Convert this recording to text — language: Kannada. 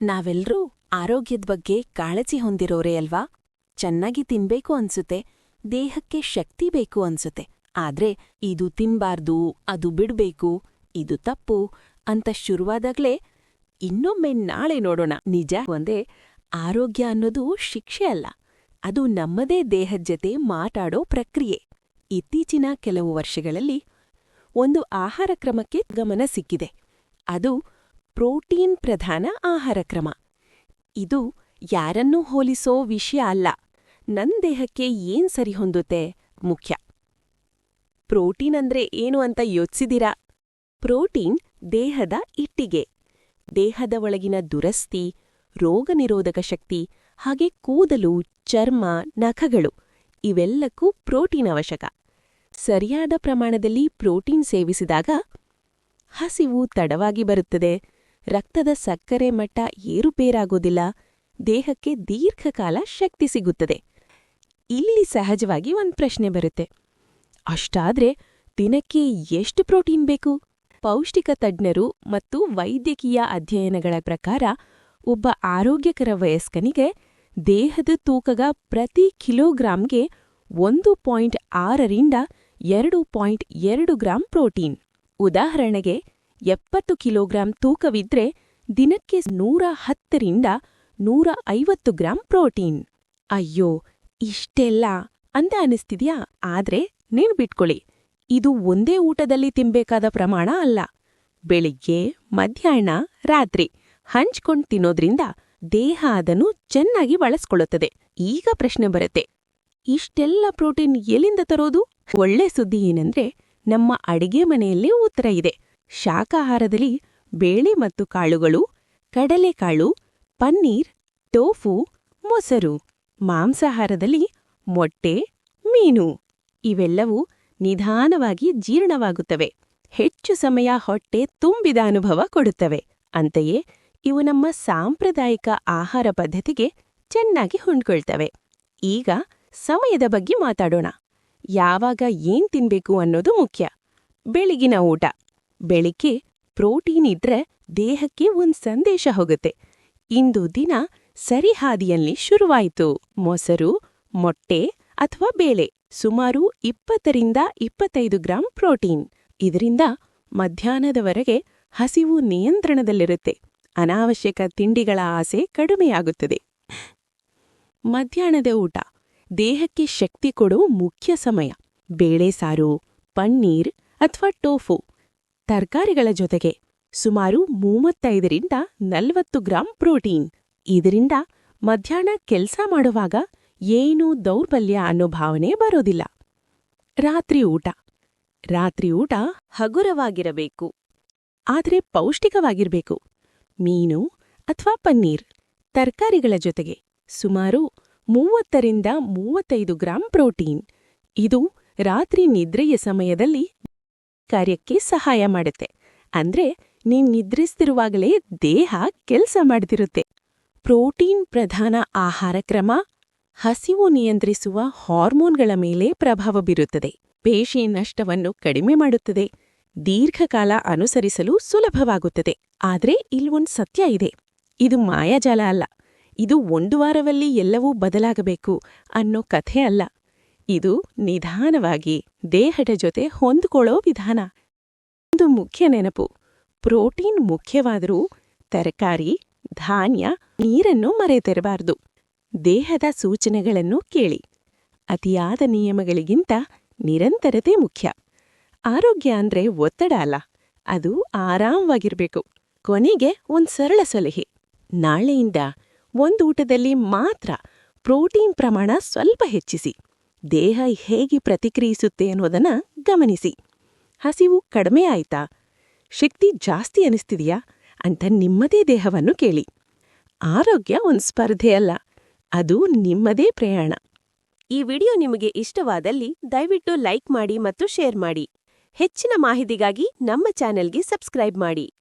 ನಾವೆಲ್ರೂ ಆರೋಗ್ಯದ ಬಗ್ಗೆ ಕಾಳಜಿ ಹೊಂದಿರೋರೇ ಅಲ್ವಾ? ಚೆನ್ನಾಗಿ ತಿನ್ಬೇಕು ಅನ್ಸುತ್ತೆ, ದೇಹಕ್ಕೆ ಶಕ್ತಿ ಬೇಕು ಅನ್ಸುತ್ತೆ. ಆದ್ರೆ ಇದು ತಿನ್ಬಾರ್ದು, ಅದು ಬಿಡ್ಬೇಕು, ಇದು ತಪ್ಪು ಅಂತ ಶುರುವಾದಾಗ್ಲೇ ಇನ್ನೊಮ್ಮೆ ನಾಳೆ ನೋಡೋಣ. ನಿಜ ಒಂದೇ ಆರೋಗ್ಯ ಅನ್ನೋದು ಶಿಕ್ಷೆ ಅಲ್ಲ, ಅದು ನಮ್ಮದೇ ದೇಹದ ಜತೆ ಮಾತಾಡೋ ಪ್ರಕ್ರಿಯೆ. ಇತ್ತೀಚಿನ ಕೆಲವು ವರ್ಷಗಳಲ್ಲಿ ಒಂದು ಆಹಾರ ಕ್ರಮಕ್ಕೆ ಗಮನ ಸಿಕ್ಕಿದೆ. ಅದು ಪ್ರೋಟೀನ್ ಪ್ರಧಾನ ಆಹಾರ ಕ್ರಮ. ಇದು ಯಾರನ್ನೂ ಹೋಲಿಸೋ ವಿಷಯ ಅಲ್ಲ. ನನ್ ದೇಹಕ್ಕೆ ಏನ್ ಸರಿ ಹೊಂದುತ್ತೆ? ಮುಖ್ಯ. ಪ್ರೋಟೀನ್ ಅಂದ್ರೆ ಏನು ಅಂತ ಯೋಚಿಸಿದಿರಾ? ಪ್ರೋಟೀನ್ ದೇಹದ ಇಟ್ಟಿಗೆ. ದೇಹದ ಒಳಗಿನ ದುರಸ್ತಿ ರೋಗನಿರೋಧಕ ಶಕ್ತಿ, ಹಾಗೆ ಕೂದಲು, ಚರ್ಮ, ನಖಗಳು ಇವೆಲ್ಲಕ್ಕೂ ಪ್ರೋಟೀನ್ ಅವಶ್ಯಕ. ಸರಿಯಾದ ಪ್ರಮಾಣದಲ್ಲಿ ಪ್ರೋಟೀನ್ ಸೇವಿಸಿದಾಗ ಹಸಿವು ತಡವಾಗಿ ಬರುತ್ತದೆ. ರಕ್ತದ ಸಕ್ಕರೆ ಮಟ್ಟ ಏರುಪೇರಾಗೋದಿಲ್ಲ, ದೇಹಕ್ಕೆ ದೀರ್ಘಕಾಲ ಶಕ್ತಿ ಸಿಗುತ್ತದೆ. ಇಲ್ಲಿ ಸಹಜವಾಗಿ ಒಂದು ಪ್ರಶ್ನೆ ಬರುತ್ತೆ. ಅಷ್ಟಾದ್ರೆ ದಿನಕ್ಕೆ ಎಷ್ಟು ಪ್ರೋಟೀನ್ ಬೇಕು? ಪೌಷ್ಟಿಕ ತಜ್ಞರು ಮತ್ತು ವೈದ್ಯಕೀಯ ಅಧ್ಯಯನಗಳ ಪ್ರಕಾರ ಒಬ್ಬ ಆರೋಗ್ಯಕರ ವಯಸ್ಕನಿಗೆ ದೇಹದ ತೂಕಗ ಪ್ರತಿ ಕಿಲೋಗ್ರಾಂಗೆ ಒಂದು ಪಾಯಿಂಟ್ ಆರರಿಂದ ಎರಡು ಪಾಯಿಂಟ್ ಎರಡು ಗ್ರಾಂ ಪ್ರೋಟೀನ್. ಉದಾಹರಣೆಗೆ ಎಪ್ಪತ್ತು ಕಿಲೋಗ್ರಾಂ ತೂಕವಿದ್ರೆ ದಿನಕ್ಕೆ ನೂರ ಹತ್ತರಿಂದ ನೂರ ಐವತ್ತು ಗ್ರಾಂ ಪ್ರೋಟೀನ್. ಅಯ್ಯೋ, ಇಷ್ಟೆಲ್ಲ ಅಂತ ಅನಿಸ್ತಿದ್ಯಾ? ಆದ್ರೆ ನೆನ್ಬಿಟ್ಕೊಳ್ಳಿ ಇದು ಒಂದೇ ಊಟದಲ್ಲಿ ತಿನ್ಬೇಕಾದ ಪ್ರಮಾಣ ಅಲ್ಲ. ಬೆಳಿಗ್ಗೆ, ಮಧ್ಯಾಹ್ನ, ರಾತ್ರಿ ಹಂಚ್ಕೊಂಡು ತಿನ್ನೋದ್ರಿಂದ ದೇಹ ಅದನ್ನು ಚೆನ್ನಾಗಿ ಬಳಸ್ಕೊಳ್ಳುತ್ತದೆ. ಈಗ ಪ್ರಶ್ನೆ ಬರುತ್ತೆ, ಇಷ್ಟೆಲ್ಲ ಪ್ರೋಟೀನ್ ಎಲ್ಲಿಂದ ತರೋದು? ಒಳ್ಳೆ ಸುದ್ದಿ ಏನಂದ್ರೆ ನಮ್ಮ ಅಡಿಗೆ ಮನೆಯಲ್ಲೇ ಉತ್ತರ ಇದೆ. ಶಾಕಾಹಾರದಲ್ಲಿ ಬೇಳೆ ಮತ್ತು ಕಾಳುಗಳು, ಕಡಲೆಕಾಳು, ಪನ್ನೀರ್, ಟೋಫು, ಮೊಸರು, ಮಾಂಸಾಹಾರದಲ್ಲಿ ಮೊಟ್ಟೆ, ಮೀನು ಇವೆಲ್ಲವೂ ನಿಧಾನವಾಗಿ ಜೀರ್ಣವಾಗುತ್ತವೆ. ಹೆಚ್ಚು ಸಮಯ ಹೊಟ್ಟೆ ತುಂಬಿದ ಅನುಭವ ಕೊಡುತ್ತವೆ. ಅಂತೆಯೇ, ಇವು ನಮ್ಮ ಸಾಂಪ್ರದಾಯಿಕ ಆಹಾರ ಪದ್ಧತಿಗೆ ಚೆನ್ನಾಗಿ ಹೊಂದ್ಕೊಳ್ತವೆ. ಈಗ ಸಮಯದ ಬಗ್ಗೆ ಮಾತಾಡೋಣ. ಯಾವಾಗ ಏನ್ ತಿನ್ಬೇಕು ಅನ್ನೋದು ಮುಖ್ಯ. ಬೆಳಗಿನ ಊಟ. ಬೆಳಿಗ್ಗೆ ಪ್ರೋಟೀನ್ ಇದ್ರೆ ದೇಹಕ್ಕೆ ಒಂದ್ ಸಂದೇಶ ಹೋಗುತ್ತೆ. ಇಂದು ದಿನ ಸರಿಹಾದಿಯಲ್ಲಿ ಶುರುವಾಯಿತು. ಮೊಸರು, ಮೊಟ್ಟೆ ಅಥವಾ ಬೇಳೆ ಸುಮಾರು ಇಪ್ಪತ್ತರಿಂದ ಇಪ್ಪತ್ತೈದು ಗ್ರಾಂ ಪ್ರೋಟೀನ್. ಇದರಿಂದ ಮಧ್ಯಾಹ್ನದವರೆಗೆ ಹಸಿವು ನಿಯಂತ್ರಣದಲ್ಲಿರುತ್ತೆ. ಅನಾವಶ್ಯಕ ತಿಂಡಿಗಳ ಆಸೆ ಕಡಿಮೆಯಾಗುತ್ತದೆ. ಮಧ್ಯಾಹ್ನದ ಊಟ. ದೇಹಕ್ಕೆ ಶಕ್ತಿ ಕೊಡೋ ಮುಖ್ಯ ಸಮಯ. ಬೇಳೆ ಸಾರು, ಪನ್ನೀರ್ ಅಥವಾ ಟೋಫು. ತರಕಾರಿಗಳ ಜೊತೆಗೆ ಸುಮಾರು ಮೂವತ್ತೈದರಿಂದ ನಲವತ್ತು ಗ್ರಾಂ ಪ್ರೋಟೀನ್. ಇದರಿಂದ ಮಧ್ಯಾಹ್ನ ಕೆಲಸ ಮಾಡುವಾಗ ಏನೂ ದೌರ್ಬಲ್ಯ ಅನ್ನೋ ಭಾವನೆ ಬರೋದಿಲ್ಲ. ರಾತ್ರಿ ಊಟ. ರಾತ್ರಿ ಊಟ ಹಗುರವಾಗಿರಬೇಕು. ಆದರೆ ಪೌಷ್ಟಿಕವಾಗಿರಬೇಕು. ಮೀನು ಅಥವಾ ಪನ್ನೀರ್. ತರಕಾರಿಗಳ ಜೊತೆಗೆ ಸುಮಾರು ಮೂವತ್ತರಿಂದ ಮೂವತ್ತೈದು ಗ್ರಾಂ ಪ್ರೋಟೀನ್. ಇದು ರಾತ್ರಿ ನಿದ್ರೆಯ ಸಮಯದಲ್ಲಿ ಕಾರ್ಯಕ್ಕೆ ಸಹಾಯ ಮಾಡುತ್ತೆ. ಅಂದ್ರೆ ನೀನ್ ನಿದ್ರಿಸ್ತಿರುವಾಗಲೇ ದೇಹ ಕೆಲಸ ಮಾಡ್ತಿರುತ್ತೆ. ಪ್ರೋಟೀನ್ ಪ್ರಧಾನ ಆಹಾರ ಕ್ರಮ, ಹಸಿವು ನಿಯಂತ್ರಿಸುವ ಹಾರ್ಮೋನ್ಗಳ ಮೇಲೆ ಪ್ರಭಾವ ಬೀರುತ್ತದೆ. ಪೇಶಿ ನಷ್ಟವನ್ನು ಕಡಿಮೆ ಮಾಡುತ್ತದೆ. ದೀರ್ಘಕಾಲ ಅನುಸರಿಸಲು ಸುಲಭವಾಗುತ್ತದೆ. ಆದ್ರೆ ಇಲ್ವೊಂದ್ ಸತ್ಯ ಇದೆ. ಇದು ಮಾಯಾಜಾಲ ಅಲ್ಲ. ಇದು ಒಂದು ವಾರದಲ್ಲಿ ಎಲ್ಲವೂ ಬದಲಾಗಬೇಕು ಅನ್ನೋ ಕಥೆ ಅಲ್ಲ. ಇದು ನಿಧಾನವಾಗಿ ದೇಹದ ಜೊತೆ ಹೊಂದಿಕೊಳ್ಳೋ ವಿಧಾನ. ಒಂದು ಮುಖ್ಯ ನೆನಪು. ಪ್ರೋಟೀನ್ ಮುಖ್ಯವಾದರೂ ತರಕಾರಿ, ಧಾನ್ಯ, ನೀರನ್ನು ಮರೆತೆರಬಾರದು. ದೇಹದ ಸೂಚನೆಗಳನ್ನು ಕೇಳಿ. ಅತಿಯಾದ ನಿಯಮಗಳಿಗಿಂತ ನಿರಂತರತೆ ಮುಖ್ಯ. ಆರೋಗ್ಯ ಅಂದ್ರೆ ಒತ್ತಡ ಅಲ್ಲ, ಅದು ಆರಾಮವಾಗಿರಬೇಕು. ಕೊನೆಗೆ ಒಂದ್ ಸರಳ ಸಲಹೆ. ನಾಳೆಯಿಂದ ಒಂದು ಊಟದಲ್ಲಿ ಮಾತ್ರ ಪ್ರೋಟೀನ್ ಪ್ರಮಾಣ ಸ್ವಲ್ಪ ಹೆಚ್ಚಿಸಿ. ದೇಹ ಹೇಗೆ ಪ್ರತಿಕ್ರಿಯಿಸುತ್ತೆ ಅನ್ನೋದನ್ನ ಗಮನಿಸಿ. ಹಸಿವು ಕಡಿಮೆ ಆಯ್ತಾ? ಶಕ್ತಿ ಜಾಸ್ತಿ ಅನಿಸ್ತಿದೆಯಾ? ಅಂತ ನಿಮ್ಮದೇ ದೇಹವನ್ನು ಕೇಳಿ. ಆರೋಗ್ಯ ಒಂದು ಸ್ಪರ್ಧೆಯಲ್ಲ ಅದು ನಿಮ್ಮದೇ ಪ್ರಯಾಣ. ಈ ವಿಡಿಯೋ ನಿಮಗೆ ಇಷ್ಟವಾದಲ್ಲಿ ದಯವಿಟ್ಟು ಲೈಕ್ ಮಾಡಿ ಮತ್ತು ಶೇರ್ ಮಾಡಿ. ಹೆಚ್ಚಿನ ಮಾಹಿತಿಗಾಗಿ ನಮ್ಮ ಚಾನೆಲ್ಗೆ ಸಬ್ಸ್ಕ್ರೈಬ್ ಮಾಡಿ.